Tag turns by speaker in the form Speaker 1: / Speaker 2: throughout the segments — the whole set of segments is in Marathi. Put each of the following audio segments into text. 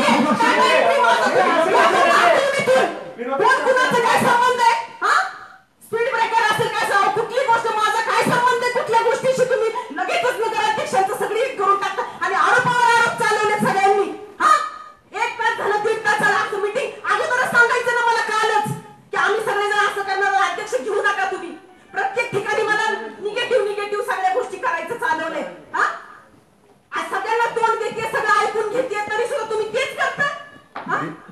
Speaker 1: 頑張れ頑張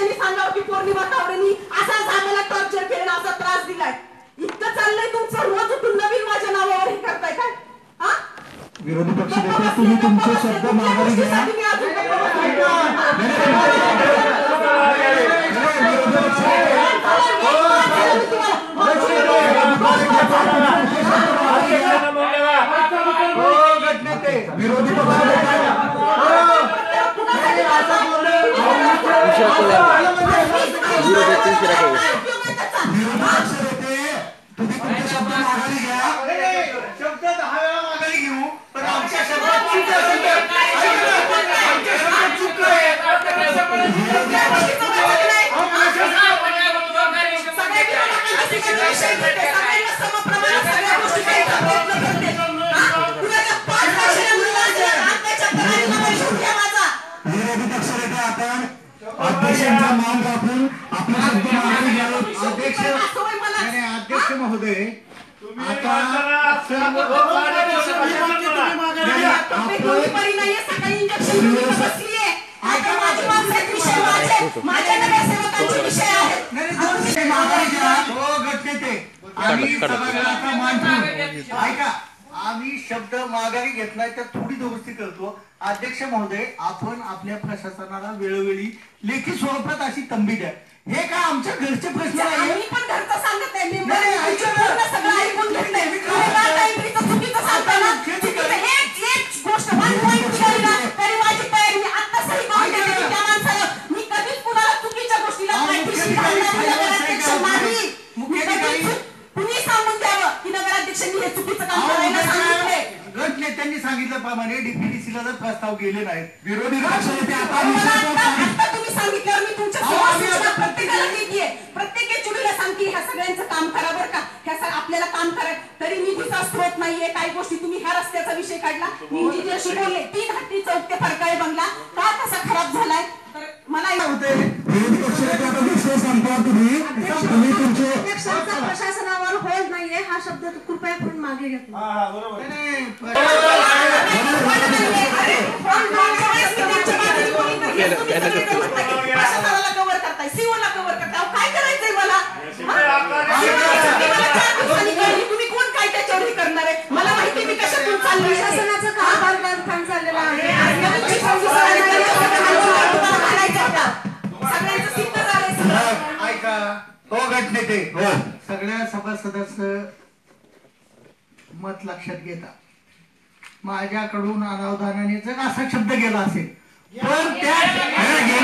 Speaker 1: नगराध्यक्षांनी सांगावं की पौर्णिमा तावडेनी असा आम्हाला टॉर्चर केलं असा त्रास दिलाय. इतकं चाललंय तुमचं रोज उठून नवीन माझ्या नावावर हे करताय काय? हा?
Speaker 2: विरोधी पक्ष तुम्ही तुमचे शब्द माघारी घ्या. विरोधी पक्ष नेते तुम्ही तुमचे शब्द अध्यक्षांचा मान राखून आपले शब्द माघारी घ्यावे
Speaker 3: अध्यक्ष नाही, नाही, अध्यक्ष महोदय आता सर्व नाही, नाही, दोन मिनिटं माघारी घ्या. हो गटनेते आम्ही सभागृहाचा मान ठेवू. ऐका. आम्ही शब्द माघारी घेत नाही तर थोडी दुरुस्ती करतो. अध्यक्ष महोदय आपण आपल्या प्रशासनाला वेळोवेळी लेखी स्वरूपात अशी तंबी द्या. हे काय आमच्या घरचे प्रश्न नाही
Speaker 1: मी पण घरचं सांगत आहे घेतलंय
Speaker 3: मुख्याधिकारी
Speaker 1: कुणी सांगून द्यावं की नगराध्यक्षांनी हे चुकीचं काम करायला सांगितलंय
Speaker 3: गट नेत्यांनी सांगितल्याप्रमाणे डीपीडीसीला जर प्रस्ताव गेले नाहीत
Speaker 2: विरोधी पक्ष नेते आता
Speaker 1: मला
Speaker 2: विषय
Speaker 1: आता
Speaker 2: बोलताय.
Speaker 1: आता तुम्ही सांगितल्यावर मी तुमच्या
Speaker 3: अहो,
Speaker 1: समोर
Speaker 3: आम्ही
Speaker 1: सूचना
Speaker 3: आता-
Speaker 1: प्रत्येकाला देतीये. प्रत्येक चुडीला सांगते ह्या सगळ्यांचं काम करा बरं का. ह्या आपल्याला काम करा. तरी निधीचा स्रोत नाहीये काही गोष्टी तुम्ही ह्या रस्त्याचा विषय काढला. मी इंजिनियरशी बोलले तीन
Speaker 4: हा शब्द कृपया करून मागे घेतला
Speaker 5: हा हा बरोबर
Speaker 3: नाही, नाही,
Speaker 1: कव्हर करताय सीओला कव्हर करताय अहो, काय करायचंय मला हा? तुम्ही कोण काय हे करणार आहे मला माहिती मी कशातून
Speaker 4: कारभार आहे.
Speaker 1: सगळ्यांचं सिद्ध झालंय सगळं.
Speaker 3: ऐका हो हो सगळ्या सभासदांचं मत लक्षात घेता. माझ्याकडून अनावधानाने जर असा शब्द गेला असेल पण त्या हे.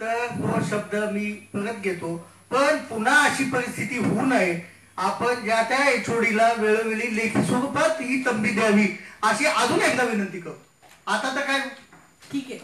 Speaker 3: तर तो शब्द मी परत घेतो. पण पुन्हा अशी परिस्थिती होऊ नये. आपण ज्या त्या एचओडीला वेळोवेळी लेखी स्वरूपात ही तंबी द्यावी अशी अजून एकदा विनंती करतो. आता तर काय?
Speaker 1: ठीक आहे.